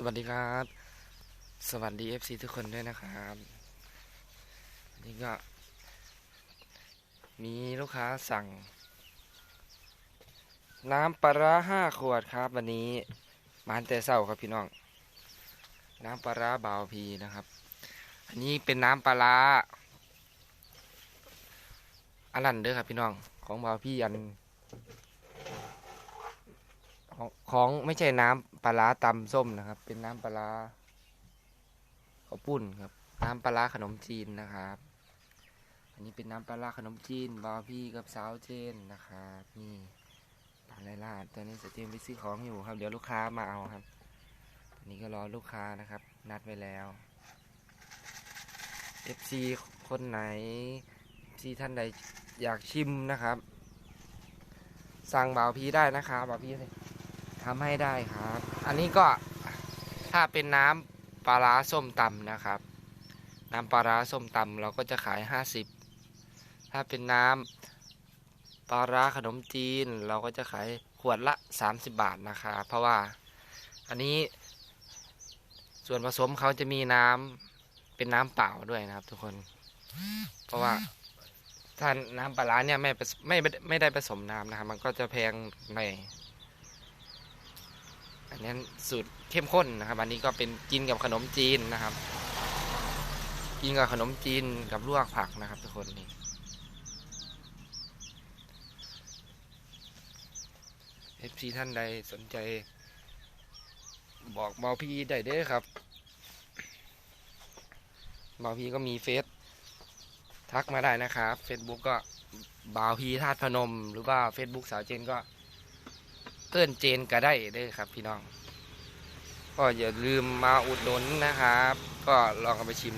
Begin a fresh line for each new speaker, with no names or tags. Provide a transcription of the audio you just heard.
สวัสดีครับ สวัสดี FC ทุกคนด้วยนะครับอันนี่ก็ มีลูกค้าสั่ง น้ำปลาร้าห้าขวดครับวันนี้มาตั้งแต่เช้าครับพี่น้อง น้ำปลาร้าบาวพีนะครับ อันนี้เป็นน้ำปลาร้าอันนั้นเด้อครับพี่น้องของบาวพี่อัน ของของไม่ใช่น้ำาร้าตำส้มนะครับ เป็นน้ำปลาร้าข้าวปุ้นครับ น้ำปลาร้าขนมจีนนะครับ อันนี้เป็นน้ำปลาร้าขนมจีนบาวพี่กับสาวเจนนะครับนี่ปลาไหลลาดตอนนี้สเตรียมไปซื้อของอยู่ครับ เดี๋ยวลูกค้ามาเอาครับตอนนี้ก็รอลูกค้านะครับ นัดไว้แล้ว FC คนไหน FC ท่านใดอยากชิมนะครับ สั่งบ่าวพีได้นะครับบ่าวพี ทำให้ได้ครับ อันนี้ก็ถ้าเป็นน้ำปลาร้าส้มตำนะครับ น้ำปลาร้าส้มตำเราก็จะขาย 50 ถ้าเป็นน้ำปลาร้าขนมจีน เราก็จะขายขวดละ 30 บาทนะครับเพราะว่าอันนี้ส่วนผสมเขาจะมีน้ำเป็นน้ำเปล่าด้วยนะครับ ทุกคน เพราะว่าถ้าน้ำปลาร้าเนี่ยไม่ไม่ไม่ไม่ได้ผสมน้ำนะครับ มันก็จะแพงหน่อย อันนี้สูตรเข้มข้นนะครับ อันนี้ก็เป็นกินกับขนมจีนนะครับ กินกับขนมจีนกับลวกผักนะครับ ทุกคนนี่เอฟซีท่านใดสนใจ บอกเบาพี่ได้เด้อครับเบาพี่ก็มีเฟซทักมาได้นะครับ Facebook ก็บ่าวพีธาตุพนม หรือว่า Facebook สาวเจนก็ เอิ้นเจนก็ได้เด้อครับ พี่น้อง ก็อย่าลืมมาอุดหนุนนะครับ ก็ลองเอาไปชิม